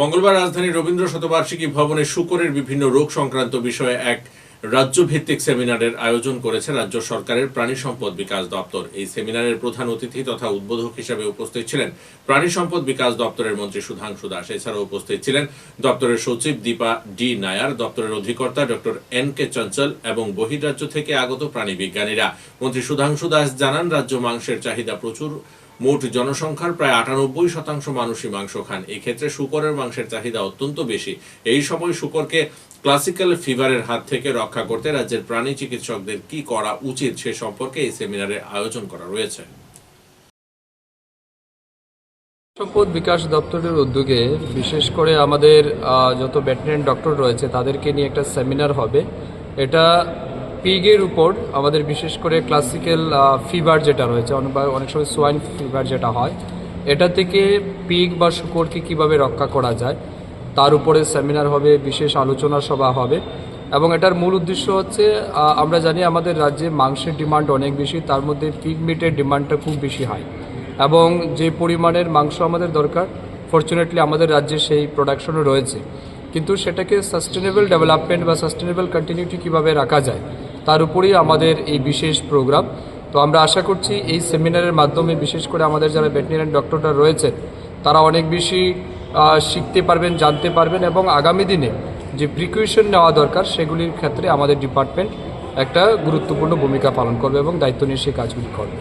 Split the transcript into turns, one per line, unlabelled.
মঙ্গলবার রাজধানীর রবীন্দ্র শতবার্ষিকী ভবনে শুকরের বিভিন্ন রোগ সংক্রান্ত বিষয়ে এক রাজ্যভিত্তিক সেমিনারের আয়োজন করেছে রাজ্য সরকারের প্রাণী সম্পদ বিকাশ দপ্তর। এই সেমিনারের প্রধান অতিথি তথা উদ্বোধক হিসেবে উপস্থিত ছিলেন প্রাণী সম্পদ বিকাশ দপ্তরের মন্ত্রী সুধাংশু দাস। এছাড়াও উপস্থিত ছিলেন দপ্তরের সচিব দীপা ডি নায়ার, দপ্তরের অধিকর্তা ডক্টর এন কে চঞ্চল এবং বহির্রাজ্য থেকে আগত প্রাণী বিজ্ঞানীরা। মন্ত্রী সুধাংশু দাস জানান, রাজ্য মাংসের চাহিদা প্রচুর মোট জনসংখ্যার প্রায় আটানব্বই শতাংশ মানুষই মাংস খান। এক্ষেত্রে ক্ষেত্রে শুকরের মাংসের চাহিদা অত্যন্ত বেশি। এই সময় শুকরকে ক্লাসিক্যাল ফিভারের হাত থেকে রক্ষা করতে রাজ্যের প্রাণী চিকিৎসকদের কি করা উচিত সে সম্পর্কে এই সেমিনারের আয়োজন করা রয়েছে।
সম্পদ বিকাশ দপ্তরের উদ্যোগে বিশেষ করে আমাদের যত ভেটেরিনারি ডক্টর রয়েছে, তাদেরকে নিয়ে একটা সেমিনার হবে। এটা পিগের উপর আমাদের বিশেষ করে ক্লাসিক্যাল ফিভার যেটা রয়েছে, অনেক অনেক সময় সোয়াইন ফিভার যেটা হয়, এটা থেকে পিগ বা শুকরকে কীভাবে রক্ষা করা যায়, তার উপরে সেমিনার হবে, বিশেষ আলোচনা সভা হবে। এবং এটার মূল উদ্দেশ্য হচ্ছে আমরা জানি আমাদের রাজ্যে মাংসের ডিমান্ড অনেক বেশি, তার মধ্যে পিগ মিটের ডিমান্ডটা খুব বেশি হয় এবং যে পরিমাণের মাংস আমাদের দরকার ফর্চুনেটলি আমাদের রাজ্যে সেই প্রোডাকশনও রয়েছে। কিন্তু সেটাকে সাস্টেনেবল ডেভেলপমেন্ট বা সাস্টেনেবল কন্টিনিউটি কীভাবে রাখা যায় তার উপরেই আমাদের এই বিশেষ প্রোগ্রাম তো আমরা আশা করছি এই সেমিনারের মাধ্যমে, বিশেষ করে আমাদের যারা ভেটেরিনারি ডক্টররা রয়েছেন, তারা অনেক বেশি শিখতে পারবেন, জানতে পারবেন এবং আগামী দিনে যে প্রিকুয়েশন নেওয়া দরকার, সেগুলির ক্ষেত্রে আমাদের ডিপার্টমেন্ট একটা গুরুত্বপূর্ণ ভূমিকা পালন করবে এবং দায়িত্ব নিয়ে সেই কাজগুলি করবে।